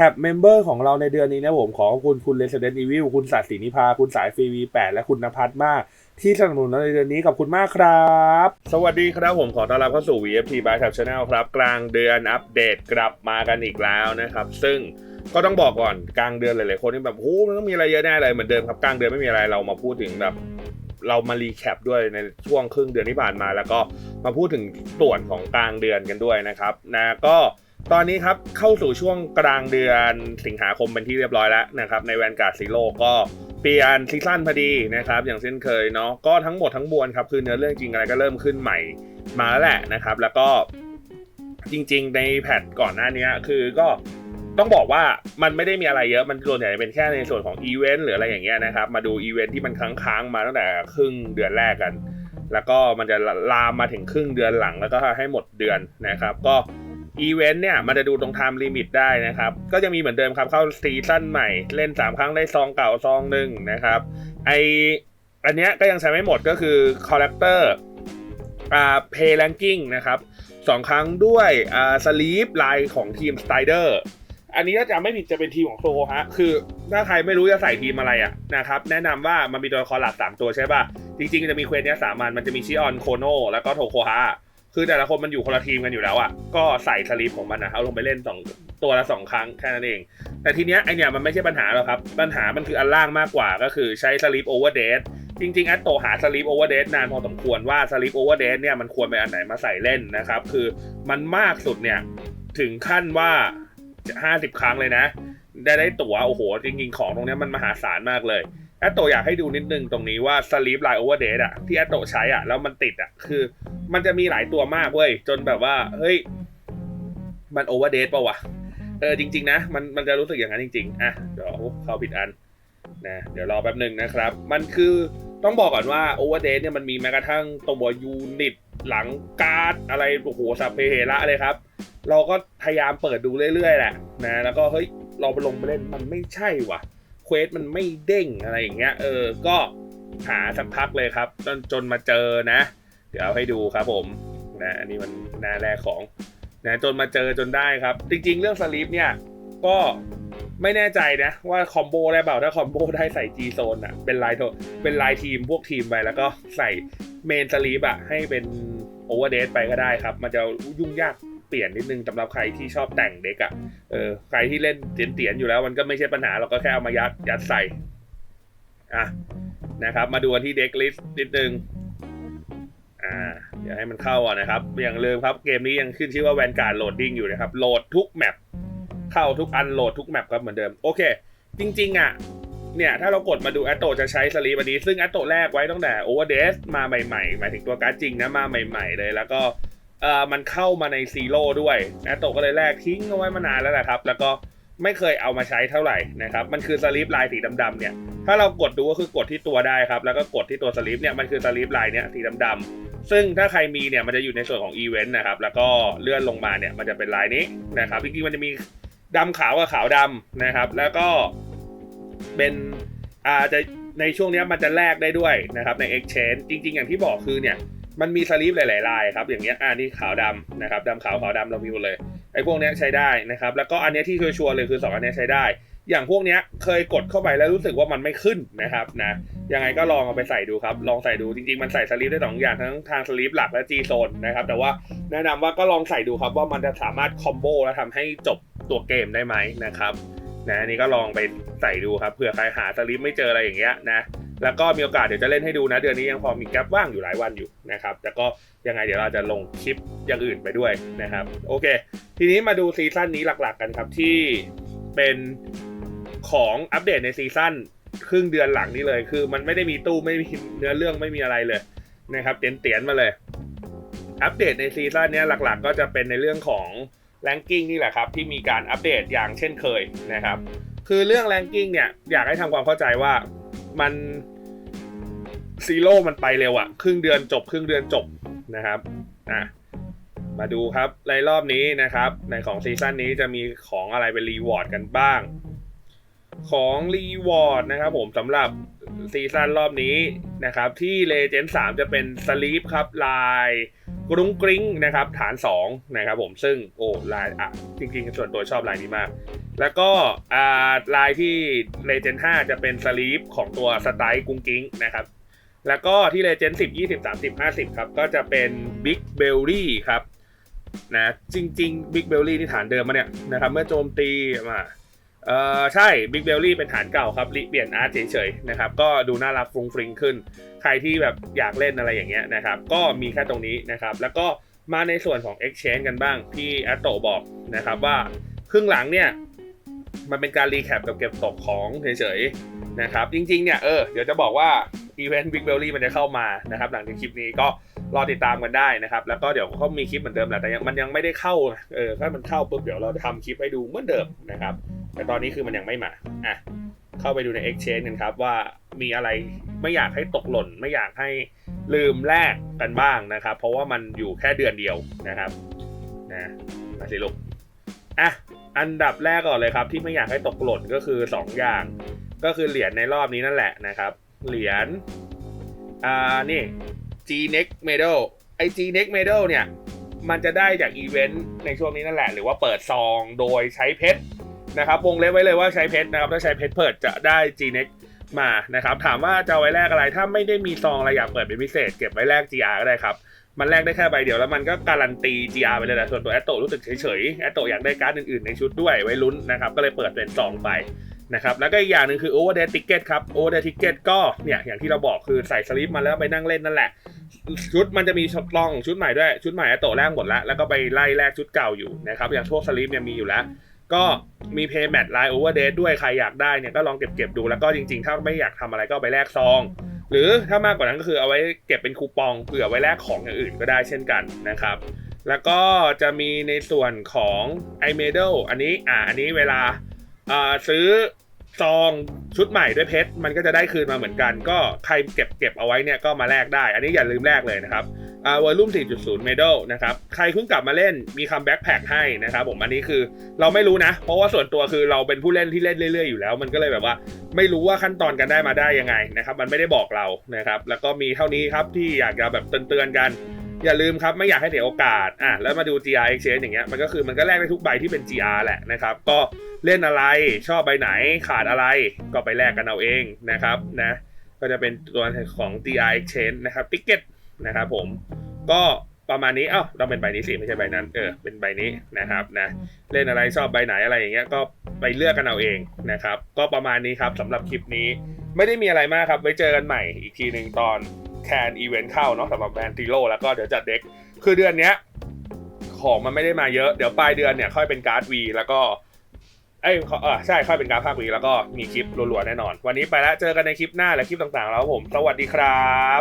ท็บเมมเบอร์ของเราในเดือนนี้นะผมขอขอบคุณคุณ Resident Evil คุณสัตย์ศรีนิพา คุณสายฟรีวีแปดและคุณนภัทรมาก ที่สนับสนุนเราในเดือนนี้ขอบคุณมากครับ สวัสดีครับผมขอต้อนรับเข้าสู่ VFT by Tab Channel ครับ กลางเดือนอัปเดตกลับมากันอีกแล้วนะครับ ซึ่งก็ต้องบอกก่อนกลางเดือนหลายๆคนที่แบบโอ้มันต้องมีอะไรเยอะแน่เลยเหมือนเดิมครับกลางเดือนไม่มีอะไรเรามาพูดถึงแบบเรามารีแคปด้วยในช่วงครึ่งเดือนที่ผ่านมา แล้วก็มาพูดถึงส่วนของกลางเดือนกันด้วยนะครับนะก็ ตอนนี้ครับเข้าสู่ช่วงกลางเดือนสิงหาคมเป็นที่เรียบร้อยแล้วนะครับในแวนการ์ดซีโร่ก็เปลี่ยนซีซั่นพอดีนะครับอย่างเช่นเคยเนาะก็ทั้งหมดทั้งมวลครับคือเนื้อเรื่องจริงอะไรก็เริ่มขึ้นใหม่มาแล้วแหละนะครับ แล้วก็จริง ๆ ในแพทก่อนหน้านี้คือก็ต้องบอกว่ามันไม่ได้มีอะไรเยอะมันส่วนใหญ่เป็นแค่ในส่วนของอีเวนต์หรืออะไรอย่างเงี้ยนะครับมาดูอีเวนต์ที่มันค้างๆมาตั้งแต่ครึ่งเดือนแรกกัน แล้วก็มันจะลามมาถึงครึ่งเดือนหลังแล้วก็ให้หมดเดือนนะครับ ก็ อีเวนต์เนี่ยมันจะดูตรงไทม์ลิมิตได้นะครับ ก็จะมีเหมือนเดิมครับเข้าซีซั่นใหม่เล่น 3 ครั้งได้ซองเก่าซองหนึ่งนะครับไออันเนี้ยก็ยังใช้ไม่หมดก็คือคอลเลกเตอร์อ่าเพย์แลนกิ้งนะครับสองครั้งด้วยอ่าสลีปไลน์ของทีมสไตเดอร์อันนี้ถ้าจะไม่ผิดจะเป็นทีมของโซโฮฮะ คือถ้าใครไม่รู้จะใส่ทีมอะไรอะนะครับ แนะนำว่ามันมีตัวครหลักสามตัวใช่ป่ะ จริงๆ จะมีเควสเนี้ยสามันมันจะมีชิออนโคโนแล้วก็โทโคฮะ คือแต่ละคนมันอยู่คนละทีมกันอยู่แล้วอะก็ใส่สลีปของมันนะเอาลงไปเล่นสองตัวละสองครั้งแค่นั้นเอง แต่ทีเนี้ยไอเนี้ยมันไม่ใช่ปัญหาหรอกครับ ปัญหามันคืออันล่างมากกว่าก็คือใช้สลีปโอเวอร์เดทจริงๆแอตโตหาสลีปโอเวอร์เดทนานพอสมควรว่าสลีปโอเวอร์เดทเนี่ยมันควรไปอันไหนมาใส่เล่นนะครับ คือมันมากสุดเนี่ยถึงขั้นว่าห้าสิบครั้งเลยนะ ได้ได้ตั๋วโอ้โห จริงๆ ของตรงเนี้ยมันมหาศาลมากเลยแอตโตอยากให้ดูนิดนึงตรงนี้ว่าสลีปไลน์โอเวอร์เดทอะที่แอตโตใช้อะแล้วมันติดอะคือ มันจะมีหลายตัวมากเว้ย จนแบบว่า เฮ้ย มันโอเวอร์เดทป่าวะ เออจริง ๆ นะ มันมันจะรู้สึกอย่างนั้นจริง ๆ อะ เดี๋ยวเข้าผิดอันนะเดี๋ยวรอแป๊บหนึ่งนะครับ มันคือต้องบอกก่อนว่าโอเวอร์เดทเนี่ยมันมีแม้กระทั่งตัวยูนิตหลังการ์ดอะไรโอ้โหสัพเพเหระเลยครับ เราก็พยายามเปิดดูเรื่อยๆแหละนะแล้วก็เฮ้ยเราไปลงไปเล่นมันไม่ใช่ว่ะเควสมันไม่เด้งอะไรอย่างเงี้ยเออก็หาสักพักเลยครับจนจนมาเจอนะ เดี๋ยวเอาให้ดูครับผมนะอันนี้มันหน้าแรกของนะจนมาเจอจนได้ครับ จริง ๆ เรื่องสลีปเนี่ยก็ไม่แน่ใจนะว่าคอมโบได้เปล่าถ้าคอมโบได้ใส่ G โซนอะเป็นลายโทเป็นลายทีมพวกทีมไปแล้วก็ใส่เมนสลีปอะให้เป็นโอเวอร์เดไปก็ได้ครับ มันจะยุ่งยากเปลี่ยนนิดนึงสำหรับใครที่ชอบแต่งเด็กอะเออใครที่เล่นเตียนๆอยู่แล้วมันก็ไม่ใช่ปัญหาเราก็แค่เอามายัดยัดใส่อะนะครับ มาดูที่เด็กลิสต์นิดนึง อ่าให้มันเข้าก่อนะครับอย่างลืมครับเกมนี้ยังขึ้นชื่อว่าแวนการ์ดโหลดดิ้งอยู่นะครับโหลดทุกแมปเข้าทุกอันโหลดทุกแมปครับเหมือนเดิมโอเค จริง ๆ อะเนี่ยถ้าเรากดมาดูแอตโตจะใช้สลีปอันนี้ ซึ่งแอตโตแรกไว้ตั้งแต่โอเวอร์เดสมาใหม่ๆ หมายถึงตัวการ์ดจริงนะมาใหม่ๆ เลย แล้วก็เอ่อมันเข้ามาในซีโร่ด้วยนะโตก็เลยแลกทิ้งเอาไว้มานานแล้วแหละครับ แล้วก็ไม่เคยเอามาใช้เท่าไหร่นะครับ มันคือสลีปลายสีดำๆเนี่ย ถ้าเรากดดูก็คือกดที่ตัวได้ครับ แล้วก็กดที่ตัวสลีปเนี่ย มันคือสลีปลายเนี่ยสีดำๆ ซึ่งถ้าใครมีเนี่ยมันจะอยู่ในส่วนของอีเวนต์นะครับ แล้วก็เลื่อนลงมาเนี่ยมันจะเป็นลายนี้นะครับจริงๆมันจะมีดำขาวกับขาวดำนะครับ แล้วก็เป็นอาจจะในช่วงนี้มันจะแลกได้ด้วยนะครับใน Exchange จริง ๆ อย่างที่บอกคือเนี่ยมันมีสลีปหลายๆลายครับอย่างเงี้ยอ่านี่ขาวดำนะครับดำขาวขาวดำเรามีหมดเลยไอ้พวกเนี้ยใช้ได้นะครับ แล้วก็อันเนี้ยที่ชัวร์ๆเลยคือ 2 อันเนี้ยใช้ได้ อย่างพวกเนี้ยเคยกดเข้าไปแล้วรู้สึกว่ามันไม่ขึ้นนะครับนะยังไงก็ลองเอาไปใส่ดูครับ ลองใส่ดูจริงๆ มันใส่สลีปได้สองอย่างทั้งทางสลีปหลักและ G โซนนะครับแต่ว่าแนะนำว่าก็ลองใส่ดูครับว่ามันจะสามารถคอมโบแล้วทำให้จบตัวเกมได้ไหมนะครับนะอันนี้ก็ลองไปใส่ดูครับเผื่อใครหาสลิปไม่เจออะไรอย่างเงี้ยนะแล้วก็มีโอกาสเดี๋ยวจะเล่นให้ดูนะ เดือนนี้ยังพอมีแกลบว่างอยู่หลายวันอยู่นะครับแต่ก็ยังไงเดี๋ยวเราจะลงคลิปอย่างอื่นไปด้วยนะครับ โอเค ทีนี้มาดูซีซั่นนี้หลักๆกันครับที่เป็น ของอัปเดตในซีซั่นครึ่งเดือนหลังนี้เลย คือมันไม่ได้มีตู้ไม่มีเนื้อเรื่องไม่มีอะไรเลยนะครับเตียนๆมาเลย อัปเดตในซีซั่นนี้หลักๆ ก็จะเป็นในเรื่องของแรงกิ้งนี่แหละครับ ที่มีการอัปเดตอย่างเช่นเคยนะครับ คือเรื่องแรงกิ้งเนี่ยอยากให้ทำความเข้าใจว่ามันซีโร่มันไปเร็วอะครึ่งเดือนจบ ครึ่งเดือนจบนะครับอะมาดูครับในรอบนี้นะครับ ในของซีซั่นนี้จะมีของอะไรเป็นรีวอร์ดกันบ้าง ของรีวอร์ดนะครับผมสำหรับซีซั่นรอบนี้นะครับ ที่เลเจนด์3จะเป็นสลีปครับ ลายกรุงกริ้งนะครับ ฐาน2นะครับผมซึ่งโอ้ลายอะจริงๆ ส่วนตัวชอบลายนี้มาก แล้วก็อ่าลายที่ Legend 5จะเป็นสลีปของตัวสไตล์กุ้งกิ้งนะครับ แล้วก็ที่ Legend 10 20 30 50 ครับ ก็จะเป็น Big b e l l y ครับนะจริงๆ Big b e l l y ที่ฐานเดิมมาเนี่ยนะครับเมื่อโจมตีมา เอ่อใช่ Big b e l l y เป็นฐานเก่าครับริเปลี่ยนอาร์ตเฉยๆนะครับก็ดูน่ารักฟรุงฟริงขึ้น ใครที่แบบอยากเล่นอะไรอย่างเงี้ยนะครับก็มีแค่ตรงนี้นะครับแล้วก็มาในส่วนของ Exchange กันบ้างที่แอตโตบอกนะครับว่าครึ่งหลังเนี่ยมันเป็นการรีแคปกับเก็บตกของเฉยๆนะครับจริงๆเนี่ยเออเดี๋ยวจะบอกว่าอีเวนต์บิ๊กเบลลี่มันจะเข้ามานะครับหลังจากคลิปนี้ก็รอติดตามกันได้นะครับ แล้วก็เดี๋ยวเขามีคลิปเหมือนเดิมแหละแต่ยังมันยังไม่ได้เข้าเออถ้ามันเข้าปุ๊บเดี๋ยวเราทำคลิปให้ดูเหมือนเดิมนะครับ แต่ตอนนี้คือมันยังไม่มาอะเข้าไปดูใน Exchange กันครับว่ามีอะไรไม่อยากให้ตกหล่น ไม่อยากให้ลืมแลกกันบ้างนะครับ เพราะว่ามันอยู่แค่เดือนเดียวนะครับนะมาสิลูกอะอันดับแรกก่อนเลยครับ ที่ไม่อยากให้ตกหล่นก็คือ 2 อย่าง ก็คือเหรียญในรอบนี้นั่นแหละนะครับ เหรียญอ่านี่ G Next Medal ไอ G Next Medal เนี่ยมันจะได้จากอีเวนต์ในช่วงนี้นั่นแหละ หรือว่าเปิดซองโดยใช้เพชร นะครับวงเล็บไว้เลยว่าใช้เพชรนะครับถ้าใช้เพชรเปิดจะได้ GNEX มานะครับถามว่าจะไว้แลกอะไรถ้าไม่ได้มีซองอะไรอยากเปิดเป็นพิเศษ เก็บไว้แลก GR ก็ได้ครับมันแลกได้แค่ใบเดียวแล้วมันก็การันตี GR ไปเลยแต่ส่วนตัวแอตโตรู้สึกเฉยๆแอตโตอยากได้การ์ดอื่นๆในชุดด้วยไว้ลุ้นนะครับก็เลยเปิดเป็นซองไปนะครับแล้วก็อีกอย่างหนึ่งคือ Overdead Ticket ครับ Overdead Ticket ก็เนี่ยอย่างที่เราบอกคือใส่สลิปมาแล้วไปนั่งเล่นนั่นแหละ ชุดมันจะมีช็อตลองชุดใหม่ด้วยชุดใหม่แอตโตแลกหมดแล้วแล้วก็ไปไล่แลกชุดเก่าอยู่นะครับอย่างพวกสลิปเนี่ยมีอยู่แล้ว ก็มีเพย์แมทไลน์โอเวอร์เดด้วยใครอยากได้เนี่ยก็ลองเก็บเก็บๆดูแล้วก็จริงๆ ถ้าไม่อยากทำอะไรก็ไปแลกซอง หรือถ้ามากกว่านั้นก็คือเอาไว้เก็บเป็นคูปองเผื่อไว้แลกของอย่างอื่นก็ได้เช่นกันนะครับ แล้วก็จะมีในส่วนของ i m e d a l อันนี้อ่าอันนี้เวลาอ่าซื้อซองชุดใหม่ด้วยเพชรมันก็จะได้คืนมาเหมือนกัน ก็ใครเก็บเก็บเอาไว้เนี่ยก็มาแลกได้ อันนี้อย่าลืมแลกเลยนะครับ วอลลุ่ม4.0 Medal นะครับ ใครเพิ่งกลับมาเล่นมีคัมแบ็กแพ็กให้นะครับผมอันนี้คือเราไม่รู้นะ เพราะว่าส่วนตัวคือเราเป็นผู้เล่นที่เล่นเรื่อยๆอยู่แล้ว มันก็เลยแบบว่าไม่รู้ว่าขั้นตอนกันได้มาได้ยังไงนะครับ มันไม่ได้บอกเรานะครับ แล้วก็มีเท่านี้ครับที่อยากจะแบบเตือนๆกัน อย่าลืมครับไม่อยากให้เสียโอกาสอะแล้วมาดู GR Exchange อย่างเงี้ยมันก็คือมันก็แลกได้ทุกใบที่เป็น GR แหละนะครับ ก็เล่นอะไรชอบใบไหนขาดอะไรก็ไปแลกกันเอาเองนะครับนะก็จะเป็นตัวของ GR Exchange นะครับ Ticket นะครับผมก็ประมาณนี้ เอ้าต้องเป็นใบนี้สิไม่ใช่ใบนั้น เออ เป็นใบนี้นะครับนะ เล่นอะไรชอบใบไหนอะไรอย่างเงี้ย ก็ไปเลือกกันเอาเองนะครับ ก็ประมาณนี้ครับสำหรับคลิปนี้ ไม่ได้มีอะไรมากครับ ไว้เจอกันใหม่อีกทีหนึ่งตอนแคนอีเวนต์เข้าเนาะสำหรับแบรนด์ติโลแล้วก็เดี๋ยวจัดเด็ก คือเดือนเนี้ยของมันไม่ได้มาเยอะ เดี๋ยวปลายเดือนเนี่ยค่อยเป็นการ์ดวีแล้วก็ เอ้ยเออใช่ค่อยเป็นการ์ดภาควีแล้วก็มีคลิปรัวๆแน่นอน วันนี้ไปแล้ว เจอกันในคลิปหน้าและคลิปต่างๆ แล้วผม สวัสดีครับ